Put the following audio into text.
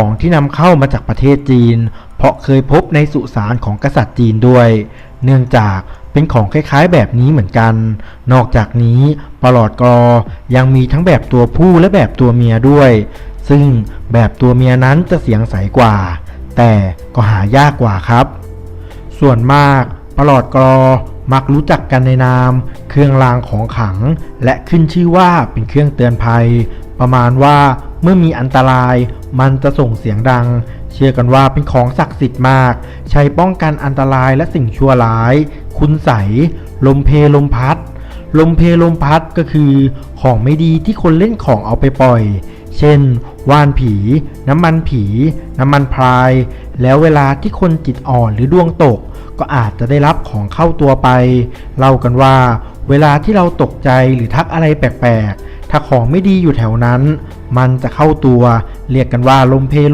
ของที่นำเข้ามาจากประเทศจีน เพราะเคยพบในสุสานของกษัตริย์จีนด้วย เนื่องจากเป็นของคล้ายๆแบบนี้เหมือนกัน นอกจากนี้ปลอดกรอยังมีทั้งแบบตัวผู้และแบบตัวเมียด้วย ซึ่งแบบตัวเมียนั้นจะเสียงใสกว่า แต่ก็หายากกว่าครับ ส่วนมากปลอดกรอ มักรู้จักกันในนาม เครื่องรางของขลัง และขึ้นชื่อว่าเป็นเครื่องเตือนภัย ประมาณว่าเมื่อมีอันตราย มันจะส่งเสียงดัง เชื่อกันว่าเป็นของศักดิ์สิทธิ์มาก ใช้ป้องกันอันตรายและสิ่งชั่วร้าย คุณใส ลมเพลมพัด ลมเพลมพัดก็คือ ของไม่ดีที่คนเล่นของเอาไปปล่อย เช่น ว่านผี น้ำมันผี น้ำมันพราย แล้วเวลาที่คนจิตอ่อนหรือดวงตก ก็อาจจะได้รับของเข้าตัวไป เล่ากันว่า เวลาที่เราตกใจหรือทักอะไรแปลกๆ ถ้าของไม่ดีอยู่แถวนั้น มันจะเข้าตัว เรียกกันว่าลมเพล